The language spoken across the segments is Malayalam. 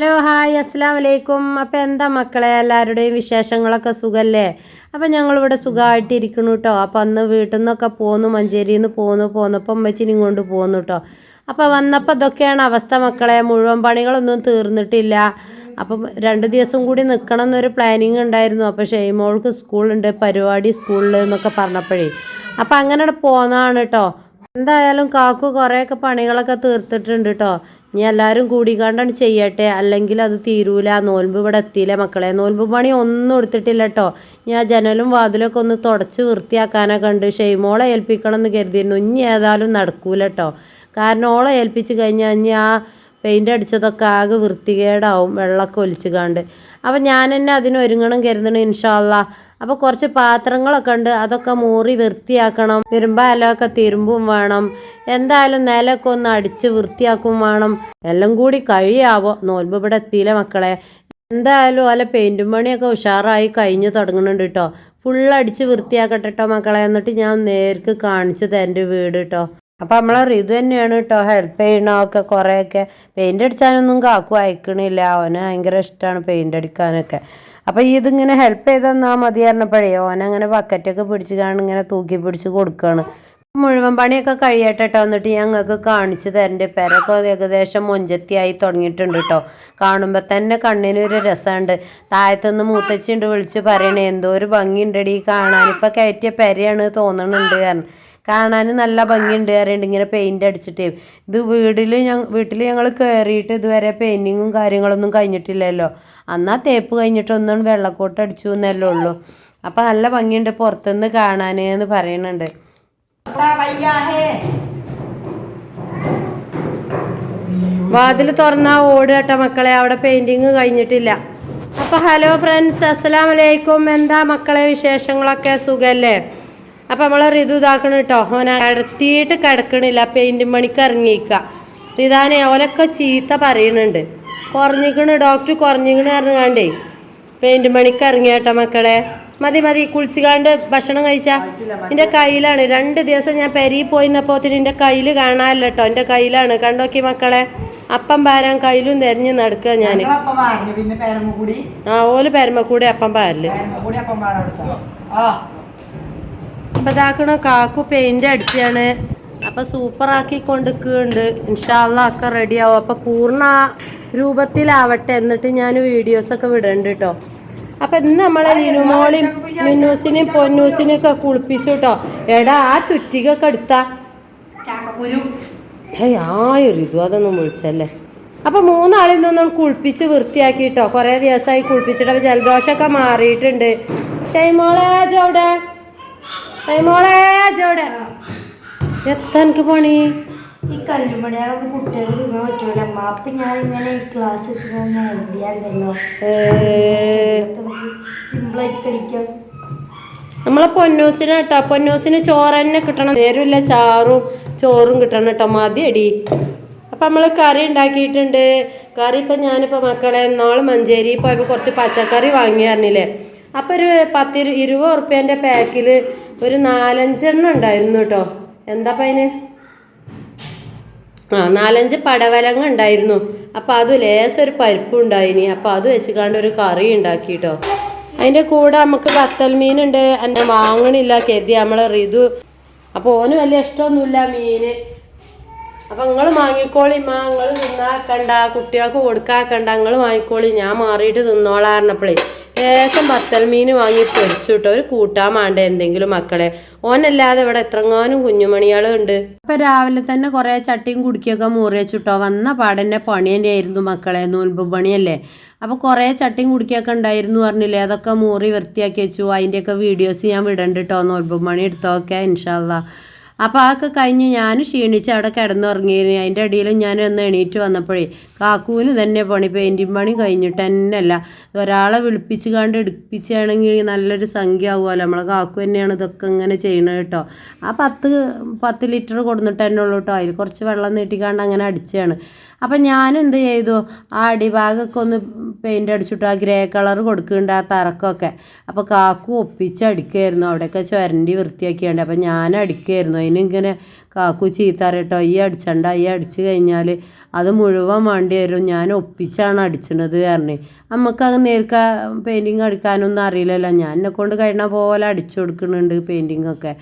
ഹലോ ഹായ് അസ്സാം വലൈക്കും അപ്പോൾ എന്താ മക്കളെ? എല്ലാവരുടെയും വിശേഷങ്ങളൊക്കെ സുഖല്ലേ? അപ്പോൾ ഞങ്ങളിവിടെ സുഖമായിട്ടിരിക്കണു കേട്ടോ അപ്പോൾ അന്ന് വീട്ടിൽ നിന്നൊക്കെ പോന്നു മഞ്ചേരിയിൽ നിന്ന് പോന്നു പോന്നപ്പം അമ്മച്ചിനെയും കൊണ്ട് പോന്നു കേട്ടോ അപ്പോൾ വന്നപ്പോൾ ഇതൊക്കെയാണ് അവസ്ഥ മക്കളെ. മുഴുവൻ പണികളൊന്നും തീർന്നിട്ടില്ല. അപ്പം രണ്ട് ദിവസം കൂടി നിൽക്കണം എന്നൊരു പ്ലാനിങ് ഉണ്ടായിരുന്നു. അപ്പോൾ ഷെയ്മോൾക്ക് സ്കൂളുണ്ട് പരിപാടി സ്കൂളിൽ എന്നൊക്കെ പറഞ്ഞപ്പോഴേ. അപ്പോൾ അങ്ങനെ പോന്നതാണ് കേട്ടോ എന്തായാലും കാക്കു കുറേയൊക്കെ പണികളൊക്കെ തീർത്തിട്ടുണ്ട് കേട്ടോ ഇനി എല്ലാവരും കൂടിക്കാണ്ടാണ് ചെയ്യട്ടെ. അല്ലെങ്കിൽ അത് തീരൂല. നോൽമ്പ് ഇവിടെ എത്തിയില്ല മക്കളെ. നോൽമ്പ് പണി ഒന്നും എടുത്തിട്ടില്ല കേട്ടോ ഞാൻ ജനലും വാതിലൊക്കെ ഒന്ന് തുടച്ച് വൃത്തിയാക്കാനൊക്കെ ഉണ്ട് ഷെയ്മോളെ ഏൽപ്പിക്കണം എന്ന് കരുതിയിരുന്നു. ഇനി ഏതായാലും നടക്കൂല കേട്ടോ കാരണം ഓളെ ഏൽപ്പിച്ച് കഴിഞ്ഞാൽ ഇനി ആ പെയിന്റ് അടിച്ചതൊക്കെ ആകെ വൃത്തികേടാവും. വെള്ളമൊക്കെ ഒലിച്ച് കാണ്ട്. അപ്പം ഞാൻ തന്നെ അതിനൊരുങ്ങണം കരുതണം ഇൻഷാല്ലാ അപ്പോൾ കുറച്ച് പാത്രങ്ങളൊക്കെ ഉണ്ട്. അതൊക്കെ മൂറി വൃത്തിയാക്കണം. തിരുമ്പാലൊക്കെ തിരുമ്പും വേണം. എന്തായാലും നിലമൊക്കെ ഒന്ന് അടിച്ച് വൃത്തിയാക്കും വേണം. എല്ലാം കൂടി കഴിയാവോ? നോൽമ്പ് ഇവിടെ എത്തിയില്ല മക്കളെ? എന്തായാലും അല്ല പെയിന്റും പണിയൊക്കെ ഉഷാറായി കഴിഞ്ഞ് തുടങ്ങുന്നുണ്ട് കേട്ടോ ഫുൾ അടിച്ച് വൃത്തിയാക്കട്ടെ കേട്ടോ മക്കളെ. എന്നിട്ട് ഞാൻ നേർക്ക് കാണിച്ചു തരന്റെ വീട് കേട്ടോ അപ്പം നമ്മളെ ഇത് തന്നെയാണ് കേട്ടോ ഹെൽപ്പ് ചെയ്യണമൊക്കെ കുറേയൊക്കെ. പെയിന്റ് അടിച്ചാനൊന്നും കാക്കു അയക്കണില്ല. അവന് ഭയങ്കര ഇഷ്ടമാണ് പെയിന്റ് അടിക്കാനൊക്കെ. അപ്പോൾ ഇതിങ്ങനെ ഹെൽപ്പ് ചെയ്ത് തന്നാൽ മതി പറഞ്ഞപ്പോഴേ ഓനങ്ങനെ ബക്കറ്റൊക്കെ പിടിച്ച് കാണും ഇങ്ങനെ തൂക്കി പിടിച്ച് കൊടുക്കുകയാണ് മുഴുവൻ പണിയൊക്കെ കഴിയട്ടെ കേട്ടോ എന്നിട്ട് ഞങ്ങൾക്ക് കാണിച്ചു തരണ്ട്. പെരൊക്കെ ഏകദേശം മൊഞ്ചത്തിയായി തുടങ്ങിയിട്ടുണ്ട് കേട്ടോ കാണുമ്പോൾ തന്നെ കണ്ണിനൊരു രസമുണ്ട്. താഴത്തുനിന്ന് മൂത്തച്ചുണ്ട് വിളിച്ച് പറയണേ എന്തോ ഒരു ഭംഗിയുണ്ടടി കാണാൻ ഇപ്പം കയറ്റിയ പെരയാണ് തോന്നുന്നുണ്ട് കാരണം കാണാൻ നല്ല ഭംഗിയുണ്ട് പറയുന്നുണ്ട് ഇങ്ങനെ പെയിന്റ് അടിച്ചിട്ടേ. ഇത് വീട്ടിൽ ഞങ്ങൾ വീട്ടിൽ ഞങ്ങൾ കയറിയിട്ട് ഇതുവരെ പെയിന്റിങ്ങും കാര്യങ്ങളൊന്നും കഴിഞ്ഞിട്ടില്ലല്ലോ. അന്നാ തേപ്പ് കഴിഞ്ഞിട്ടൊന്നും വെള്ളക്കോട്ട് അടിച്ചു എന്നല്ലേ ഉള്ളൂ. അപ്പം നല്ല ഭംഗിയുണ്ട് പുറത്തുനിന്ന് കാണാൻ എന്ന് പറയുന്നുണ്ട് വാതിൽ തുറന്നാ ഓട് കേട്ടോ മക്കളെ അവിടെ പെയിന്റിങ് കഴിഞ്ഞിട്ടില്ല. അപ്പൊ ഹലോ ഫ്രണ്ട്സ് അസ്സലാമലൈക്കും എന്താ മക്കളെ വിശേഷങ്ങളൊക്കെ? സുഖല്ലേ? അപ്പൊ നമ്മളെ ഋതു ഇതാക്കണം കേട്ടോ ഓന കിടത്തിയിട്ട് കിടക്കണില്ല. പെയിന്റ് പണിക്ക് ഇറങ്ങിക്ക റിതാനെ ഓലൊക്കെ ചീത്ത പറയുന്നുണ്ട് കുറഞ്ഞിക്കണ് ഡോക്ടർ കുറഞ്ഞിക്കണ് ഇറങ്ങാണ്ടേ പെയിന്റ് പണിക്ക് ഇറങ്ങി കേട്ടോ മക്കളെ. മതി മതി കുളിച്ചുകാണ്ട് ഭക്ഷണം കഴിച്ചാ. എന്റെ കയ്യിലാണ്. രണ്ട് ദിവസം ഞാൻ പെരി പോയിന്നപ്പോത്തിന് എന്റെ കയ്യിൽ കാണാനില്ല കേട്ടോ എന്റെ കയ്യിലാണ്. കണ്ടോക്കി മക്കളെ. അപ്പം പാരാൻ കയ്യിലും തെരഞ്ഞു നടക്കുക ഞാൻ ആ ഓൽ പെരമക്കൂടെ അപ്പം പാരൽ. അപ്പം അപ്പൊ ഇതാക്കണ കാക്കു പെയിന്റ് അടിച്ചാണ്. അപ്പൊ സൂപ്പർ ആക്കി കൊണ്ടിരിക്കുന്നുണ്ട് ഇൻഷാല്ല ഒക്കെ റെഡി ആവും. അപ്പൊ പൂർണ രൂപത്തിലാവട്ടെ എന്നിട്ട് ഞാൻ വീഡിയോസ് ഒക്കെ വിടണ്ട് കേട്ടോ അപ്പൊ ഇന്ന് നമ്മളെ ലിനുമോളിയും മിന്നൂസിനെയും പൊന്നൂസിനെയും ഒക്കെ കുളിപ്പിച്ചു കേട്ടോ എടാ ആ ചുറ്റികൊക്കെ എടുത്താ. ഏയ് ആയൊരു ഇതും അതൊന്നും വിളിച്ചല്ലേ. അപ്പൊ മൂന്നാളിൽ നിന്നും കുളിപ്പിച്ച് വൃത്തിയാക്കിട്ടോ. കൊറേ ദിവസമായി കുളിപ്പിച്ചിട്ട്. അപ്പൊ ജലദോഷമൊക്കെ മാറിയിട്ടുണ്ട്. ഷൈമോളെ ജോടെ ഷൈമോളെ ജോടെ എത്താ എനിക്ക് പണി? ഈ കല്ലുമണിയാളൊന്നും കുട്ടികൾ തിന്നാൻ പറ്റൂല. അമ്മ അപ്പൊ ഞാൻ ഇങ്ങനെ ക്ലാസ് വെച്ചിട്ട് എഴുതിയാണ്ടല്ലോ സിമ്പിളായിട്ട് കഴിക്കാം. നമ്മളെ പൊന്നൂസിന് കേട്ടോ പൊന്നൂസിന് ചോറ് തന്നെ കിട്ടണം. നേരമില്ല ചാറും ചോറും കിട്ടണം കേട്ടോ. മതി അടി അപ്പം നമ്മൾ കറി ഉണ്ടാക്കിയിട്ടുണ്ട്. കറി ഇപ്പം ഞാനിപ്പോൾ മക്കളെ നാളെ മഞ്ചേരി പോയപ്പോൾ കുറച്ച് പച്ചക്കറി വാങ്ങിയായിരുന്നില്ലേ അപ്പോൾ ഒരു പത്തിരു ഇരുപത് ഉറുപ്പ്യന്റെ പാക്കിൽ ഒരു നാലഞ്ചെണ്ണം ഉണ്ടായിരുന്നു കേട്ടോ. എന്താ അപ്പം അതിന്? ആ നാലഞ്ച് പടവലങ്ങ ഉണ്ടായിരുന്നു അപ്പോൾ അത് ലേശം ഒരു പരിപ്പ് ഉണ്ടായിനി. അപ്പോൾ അത് വെച്ചുകാണ്ട് ഒരു കറി ഉണ്ടാക്കി കേട്ടോ. അതിന്റെ കൂടെ നമുക്ക് ബത്തൽ മീനുണ്ട്. എന്നെ വാങ്ങണില്ല കരുതി നമ്മളെ റിതു. അപ്പോൾ ഓന് വലിയ ഇഷ്ടമൊന്നുമില്ല മീന്. അപ്പം നിങ്ങൾ വാങ്ങിക്കോളി മാ നിങ്ങൾ തിന്നാക്കണ്ട കുട്ടികൾക്ക് കൊടുക്കാക്കണ്ട നിങ്ങൾ വാങ്ങിക്കോളി. ഞാൻ മാറിയിട്ട് തിന്നോളാറിനപ്പോഴേ ലേശം ബത്തൽ മീൻ വാങ്ങി പൊരിച്ചു കേട്ടോ ഒരു കൂട്ടാൻ വേണ്ട എന്തെങ്കിലും മക്കളെ? ഓനല്ലാതെ ഇവിടെ എത്രങ്ങാനും കുഞ്ഞുമണികളുണ്ട്. അപ്പം രാവിലെ തന്നെ കുറേ ചട്ടിയും കുടിക്കൊക്കെ മുറി വെച്ചിട്ടോ വന്ന പാടന്നെ പണി തന്നെയായിരുന്നു മക്കളെ നോൽമ്പ് പണിയല്ലേ? അപ്പോൾ കുറേ ചട്ടിയും കുടിക്കൊക്കെ ഉണ്ടായിരുന്നു പറഞ്ഞില്ലേ? അതൊക്കെ മൂറി വൃത്തിയാക്കി വെച്ചു. അതിന്റെയൊക്കെ വീഡിയോസ് ഞാൻ വിടണ്ടിട്ടോ കേട്ടോ പണി എടുത്തോക്കെ ഇൻഷാല്ലാ അപ്പോൾ അതൊക്കെ കഴിഞ്ഞ് ഞാൻ ക്ഷീണിച്ച് അവിടെ കിടന്നുറങ്ങിയിരുന്നു. അതിന്റെ ഇടയിലും ഞാൻ ഒന്ന് എണീറ്റ് വന്നപ്പോഴേ കാക്കൂന് തന്നെ പണി പെയിന്റിങ് പണി കഴിഞ്ഞിട്ട് തന്നെയല്ല ഒരാളെ വിളിപ്പിച്ച് കണ്ട് എടുപ്പിച്ചാണെങ്കിൽ നല്ലൊരു സംഖ്യ ആവുമല്ലോ നമ്മളെ കാക്കു തന്നെയാണ് ഇതൊക്കെ ഇങ്ങനെ ചെയ്യണത് കേട്ടോ. ആ പത്ത് പത്ത് ലിറ്റർ കൊടുത്തിട്ട് തന്നെ ഉള്ളൂ കേട്ടോ. അതിൽ കുറച്ച് വെള്ളം നീട്ടിക്കാണ്ട് അങ്ങനെ അടിച്ചാണ് അപ്പം ഞാൻ ചെയ്തു? ആ അടിഭാഗമൊക്കെ ഒന്ന് പെയിന്റ് അടിച്ചിട്ട് ആ ഗ്രേ കളർ കൊടുക്കുന്നുണ്ട് ആ തറക്കൊക്കെ. അപ്പോൾ കാക്കു ഒപ്പിച്ചടിക്കുമായിരുന്നു അവിടെയൊക്കെ ചുരണ്ടി വൃത്തിയാക്കിയുണ്ട്. അപ്പം ഞാൻ അടിക്കുമായിരുന്നു അതിനിങ്ങനെ കാക്കു ചീത്ത അറിയട്ടോ ഈ അടിച്ചണ്ട ഈ അടിച്ചു കഴിഞ്ഞാൽ അത് മുഴുവൻ വേണ്ടി വരും. ഞാൻ ഒപ്പിച്ചാണ് അടിച്ചത് കാരണം നമുക്ക് അത് നേർക്ക പെയിന്റിങ് അടിക്കാനൊന്നും അറിയില്ലല്ലോ. ഞാൻ എന്നെ കൊണ്ട് കഴിയണ പോലെ അടിച്ചു കൊടുക്കുന്നുണ്ട് പെയിന്റിങ്ങൊക്കെ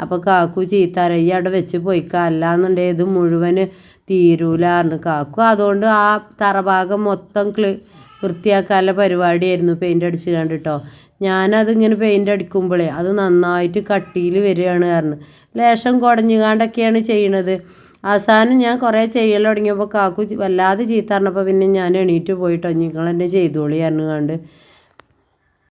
അപ്പോൾ കാക്കു ചീത്ത അറിയാം ഈ അവിടെ വെച്ച് പോയിക്ക. അല്ലാന്നുണ്ടെങ്കിൽ ഇത് മുഴുവൻ തീരൂലായിരുന്നു കാക്കും. അതുകൊണ്ട് ആ തറഭാഗം മൊത്തം ക്ലി വൃത്തിയാക്കാനുള്ള പരിപാടിയായിരുന്നു പെയിന്റ് അടിച്ച് കണ്ടിട്ടോ. ഞാനതിങ്ങനെ പെയിന്റ് അടിക്കുമ്പോഴേ അത് നന്നായിട്ട് കട്ടിയിൽ വരികയാണ് കാരണം ലേശം കുടഞ്ഞുകാണ്ടൊക്കെയാണ് ചെയ്യണത്. അവസാനം ഞാൻ കുറേ ചെയ്യൽ തുടങ്ങിയപ്പോൾ കാക്കു വല്ലാതെ ചീത്തറിഞ്ഞപ്പോൾ പിന്നെ ഞാൻ എണീറ്റ് പോയിട്ടോ. നിങ്ങൾ എന്നെ ചെയ്തോളി പറഞ്ഞു കണ്ട്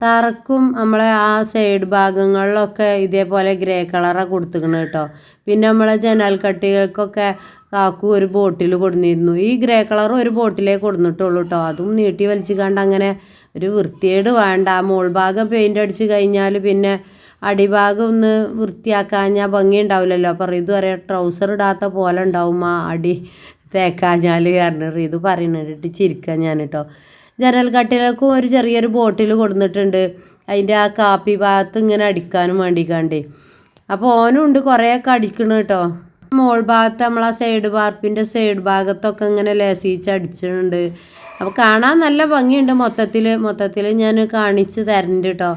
തറക്കും നമ്മളെ ആ സൈഡ് ഭാഗങ്ങളിലൊക്കെ ഇതേപോലെ ഗ്രേ കളറാണ് കൊടുത്തുക്കണ കേട്ടോ. പിന്നെ നമ്മളെ ജനൽ കട്ടികൾക്കൊക്കെ കാക്കു ഒരു ബോട്ടിൽ കൊടുന്നിരുന്നു. ഈ ഗ്രേ കളർ ഒരു ബോട്ടിലേ കൊടുന്നിട്ടുള്ളൂ കേട്ടോ അതും നീട്ടി വലിച്ചു കണ്ട് അങ്ങനെ ഒരു വൃത്തിയേട് വേണ്ട. മോൾ ഭാഗം പെയിന്റ് അടിച്ച് കഴിഞ്ഞാൽ പിന്നെ അടിഭാഗം ഒന്ന് വൃത്തിയാക്കാഞ്ഞാൽ ഭംഗി ഉണ്ടാവില്ലല്ലോ. അപ്പോൾ ഇത് പറയാം ട്രൗസർ ഇടാത്ത പോലെ ഉണ്ടാവും ആ അടി തേക്കാഞ്ഞാൽ കാരണം ഇത് പറയുന്നുണ്ട്. ചിരിക്കാൻ ഞാൻ കേട്ടോ ജനൽ കട്ടിലക്കും ഒരു ചെറിയൊരു ബോട്ടിൽ കൊടുത്തിട്ടുണ്ട് അതിന്റെ ആ കാപ്പി ഭാഗത്ത് ഇങ്ങനെ അടിക്കാനും കണ്ടേ അപ്പോൾ ഓനും ഉണ്ട് കുറേയൊക്കെ അടിക്കണം കേട്ടോ മോൾ ഭാഗത്ത് നമ്മൾ ആ സൈഡ് വാർപ്പിന്റെ സൈഡ് ഭാഗത്തൊക്കെ ഇങ്ങനെ ലേസിച്ച് അടിച്ചിട്ടുണ്ട് അപ്പോൾ കാണാൻ നല്ല ഭംഗിയുണ്ട് മൊത്തത്തിൽ മൊത്തത്തിൽ ഞാൻ കാണിച്ച് തരണ്ട് കേട്ടോ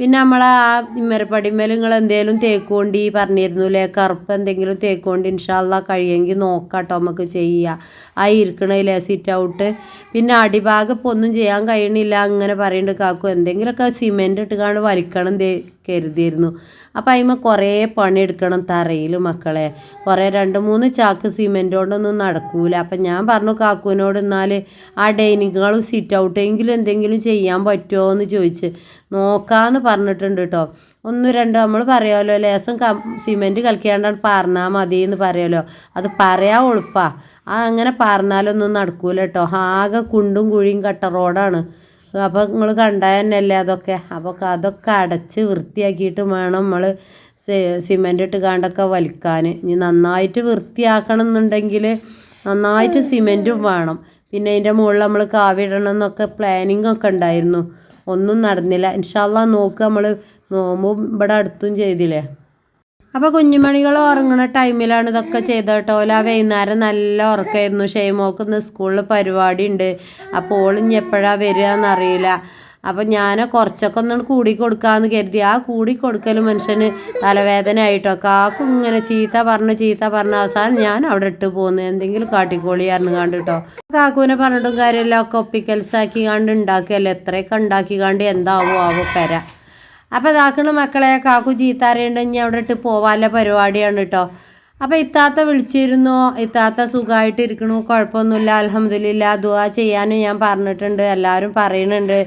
പിന്നെ നമ്മൾ ആ ഇമ്മരപ്പടിമേൽ നിങ്ങൾ എന്തെങ്കിലും തേക്കുകൊണ്ട് പറഞ്ഞിരുന്നുല്ലേ? കറുപ്പ് എന്തെങ്കിലും തേക്കുകൊണ്ട് ഇൻഷാല്ല കഴിയുമെങ്കിൽ നോക്കാം കേട്ടോ നമുക്ക് ചെയ്യുക ആ ഇരിക്കണതിലെ സിറ്റ് ഔട്ട് പിന്നെ അടിഭാഗം ഇപ്പോൾ ഒന്നും ചെയ്യാൻ കഴിയണില്ല. അങ്ങനെ പറയുന്നുണ്ട് കാക്കു എന്തെങ്കിലുമൊക്കെ സിമെന്റ് ഇട്ടുകാണ്ട് വലിക്കണം കരുതിയിരുന്നു. അപ്പോൾ അതിമ കുറേ പണിയെടുക്കണം തറയിൽ മക്കളെ. കുറേ രണ്ട് മൂന്ന് ചാക്ക് സിമെന്റ് കൊണ്ടൊന്നും നടക്കൂല. അപ്പം ഞാൻ പറഞ്ഞു കാക്കുവിനോട് എന്നാൽ ആ ഡൈനിങ്ങുകളും സിറ്റ് ഔട്ടെങ്കിലും എന്തെങ്കിലും ചെയ്യാൻ പറ്റുമോ എന്ന് ചോദിച്ച്. നോക്കാമെന്ന് പറഞ്ഞിട്ടുണ്ട് കേട്ടോ ഒന്ന് രണ്ട് നമ്മൾ പറയാമല്ലോ ലേസം കം സിമെന്റ് കളിക്കാണ്ടാണ് പറഞ്ഞാൽ മതി എന്ന് പറയാമല്ലോ അത് പറയാൻ എളുപ്പാ ആ അങ്ങനെ പറഞ്ഞാലൊന്നും നടക്കൂല കേട്ടോ ആകെ കുണ്ടും കുഴിയും കട്ട റോഡാണ്. അപ്പോൾ നിങ്ങൾ കണ്ടാൽ തന്നെയല്ലേ അതൊക്കെ അപ്പോൾ അതൊക്കെ അടച്ച് വൃത്തിയാക്കിയിട്ട് വേണം നമ്മൾ സിമെന്റ് ഇട്ട് കാണ്ടൊക്കെ വലിക്കാൻ ഇനി നന്നായിട്ട് വൃത്തിയാക്കണം എന്നുണ്ടെങ്കിൽ നന്നായിട്ട് സിമെന്റും വേണം. പിന്നെ അതിന്റെ മുകളിൽ നമ്മൾ കാവിടണം എന്നൊക്കെ പ്ലാനിങ് ഒക്കെ ഉണ്ടായിരുന്നു. ഒന്നും നടന്നില്ല. ഇൻഷാല്ല നോക്കുക നമ്മൾ നോമ്പും ഇവിടെ അടുത്തും ചെയ്തില്ലേ? അപ്പോൾ കുഞ്ഞുമണികൾ ഉറങ്ങുന്ന ടൈമിലാണ് ഇതൊക്കെ ചെയ്തത് കേട്ടോ. ഓല വൈകുന്നേരം നല്ല ഉറക്കമായിരുന്നു ഷെയ്മോക്ക് ഇന്ന് സ്കൂളിൽ പരിപാടി ഉണ്ട് അപ്പോൾ ഓളിഞ്ഞെപ്പോഴാ വരിക എന്നറിയില്ല. അപ്പം ഞാൻ കുറച്ചൊക്കെ ഒന്ന് കൂടി കൊടുക്കാമെന്ന് കരുതി. ആ കൂടി കൊടുക്കൽ മനുഷ്യന് തലവേദന ആയിട്ടോ കാക്കും ഇങ്ങനെ ചീത്ത പറഞ്ഞ് ചീത്ത പറഞ്ഞ അവസാനം ഞാൻ അവിടെ ഇട്ട് പോകുന്നു എന്തെങ്കിലും കാട്ടിക്കോളി പറഞ്ഞു കണ്ട് കേട്ടോ കാക്കുവിനെ പറഞ്ഞിട്ടും കാര്യമില്ല. ഒക്കെ ഒപ്പിക്കൽസാക്കി കണ്ട് ഉണ്ടാക്കിയല്ലോ എത്രയൊക്കെ ഉണ്ടാക്കി കണ്ട് എന്താവോ ആവോ പെര. അപ്പോൾ ഇതാക്കണ മക്കളെ കാക്കു ചീത്താറിയുണ്ട് ഇനി അവിടെ ഇട്ട് പോവാല്ല പരിപാടിയാണ് കേട്ടോ അപ്പോൾ ഇത്താത്ത വിളിച്ചിരുന്നു. ഇത്താത്ത സുഖമായിട്ട് ഇരിക്കണു കുഴപ്പമൊന്നുമില്ല. അലഹമ്മദില്ല ദുവാ ചെയ്യാനും ഞാൻ പറഞ്ഞിട്ടുണ്ട്. എല്ലാവരും പറയുന്നുണ്ട്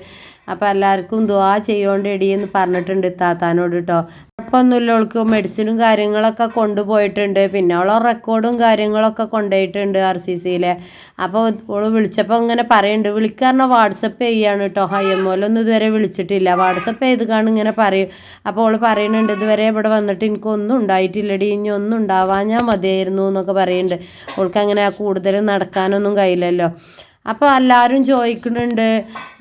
അപ്പോൾ എല്ലാവർക്കും ദുവാ ചെയ്യോണ്ട് എന്ന് പറഞ്ഞിട്ടുണ്ട് താത്താനോട് കേട്ടോ കുഴപ്പമൊന്നുമില്ല അവൾക്ക് മെഡിസിനും കാര്യങ്ങളൊക്കെ കൊണ്ടുപോയിട്ടുണ്ട്. പിന്നെ അവളെ റെക്കോർഡും കാര്യങ്ങളൊക്കെ കൊണ്ടുപോയിട്ടുണ്ട് ആർ സി സിയിലെ അപ്പോൾ ഓൾ വിളിച്ചപ്പോൾ ഇങ്ങനെ പറയുന്നുണ്ട് വിളിക്കാറിന് വാട്സപ്പ് ചെയ്യാണ് കേട്ടോ ഹയ്യമ്മോലൊന്നും ഇതുവരെ വിളിച്ചിട്ടില്ല. വാട്സപ്പ് ചെയ്ത് കാണും ഇങ്ങനെ പറയും. അപ്പോൾ അവൾ പറയുന്നുണ്ട് ഇതുവരെ ഇവിടെ വന്നിട്ട് എനിക്കൊന്നും ഉണ്ടായിട്ടില്ലടി. ഇനി ഒന്നും ഉണ്ടാവാഞ്ഞാൽ മതിയായിരുന്നു എന്നൊക്കെ പറയുന്നുണ്ട് അവൾക്ക് അങ്ങനെ കൂടുതലും നടക്കാനൊന്നും കഴിയില്ലല്ലോ. അപ്പോൾ എല്ലാവരും ചോദിക്കുന്നുണ്ട്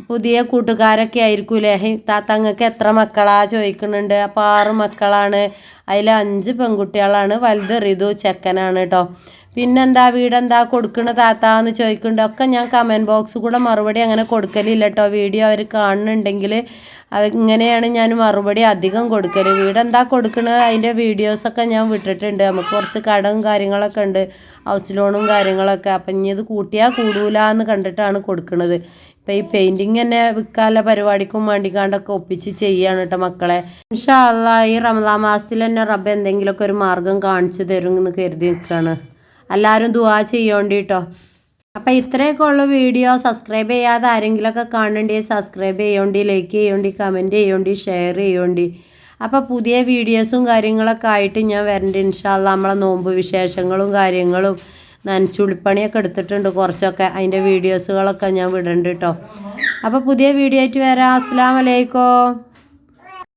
പുതിയ കൂട്ടുകാരൊക്കെ ആയിരിക്കൂലേ? താത്തങ്ങൾക്ക് എത്ര മക്കളാ ചോദിക്കുന്നുണ്ട്. അപ്പോൾ ആറ് മക്കളാണ്. അതിൽ അഞ്ച് പെൺകുട്ടികളാണ്. വലുത് റിതു ചെക്കനാണ് കേട്ടോ പിന്നെന്താ വീടെന്താ കൊടുക്കണ താത്ത എന്ന് ചോദിക്കുന്നുണ്ട്. ഒക്കെ ഞാൻ കമന്റ് ബോക്സ് കൂടെ മറുപടി അങ്ങനെ കൊടുക്കലില്ല കേട്ടോ വീഡിയോ അവർ കാണുന്നുണ്ടെങ്കിൽ ഇങ്ങനെയാണ് ഞാൻ മറുപടി അധികം കൊടുക്കൽ വീടെന്താ കൊടുക്കണത് അതിന്റെ വീഡിയോസൊക്കെ ഞാൻ വിട്ടിട്ടുണ്ട്. നമുക്ക് കുറച്ച് കടവും കാര്യങ്ങളൊക്കെ ഉണ്ട്. ഹൗസ് ലോണും കാര്യങ്ങളൊക്കെ. അപ്പം ഇനി ഇത് കൂട്ടിയാൽ കൂടൂല എന്ന് കണ്ടിട്ടാണ് കൊടുക്കുന്നത് ഇപ്പം ഈ പെയിന്റിങ് തന്നെ വിൽക്കാനുള്ള പരിപാടിക്കും വേണ്ടിക്കാണ്ടൊക്കെ ഒപ്പിച്ച് ചെയ്യാണ് കേട്ടോ മക്കളെ. അള്ളാ ഈ റമദാ മാസത്തിൽ തന്നെ റബ്ബ് എന്തെങ്കിലുമൊക്കെ ഒരു മാർഗം കാണിച്ചു തരും എന്ന് കരുതി നിൽക്കുകയാണ് എല്ലാവരും ദുവാ ചെയ്യോണ്ടി കേട്ടോ അപ്പം ഇത്രയൊക്കെ ഉള്ള വീഡിയോ. സബ്സ്ക്രൈബ് ചെയ്യാതെ ആരെങ്കിലുമൊക്കെ കാണണ്ടി സബ്സ്ക്രൈബ് ചെയ്യോണ്ടി ലൈക്ക് ചെയ്യോണ്ടി കമന്റ് ചെയ്യോണ്ടി ഷെയർ ചെയ്യോണ്ടി. അപ്പോൾ പുതിയ വീഡിയോസും കാര്യങ്ങളൊക്കെ ആയിട്ട് ഞാൻ വരണ്ട് ഇൻഷാല്ല നമ്മളെ നോമ്പ് വിശേഷങ്ങളും കാര്യങ്ങളും നനച്ചുളിപ്പണിയൊക്കെ എടുത്തിട്ടുണ്ട് കുറച്ചൊക്കെ. അതിന്റെ വീഡിയോസുകളൊക്കെ ഞാൻ വിടണ്ട് കേട്ടോ അപ്പോൾ പുതിയ വീഡിയോ ആയിട്ട് വരാം. അസ്സാം വലൈക്കും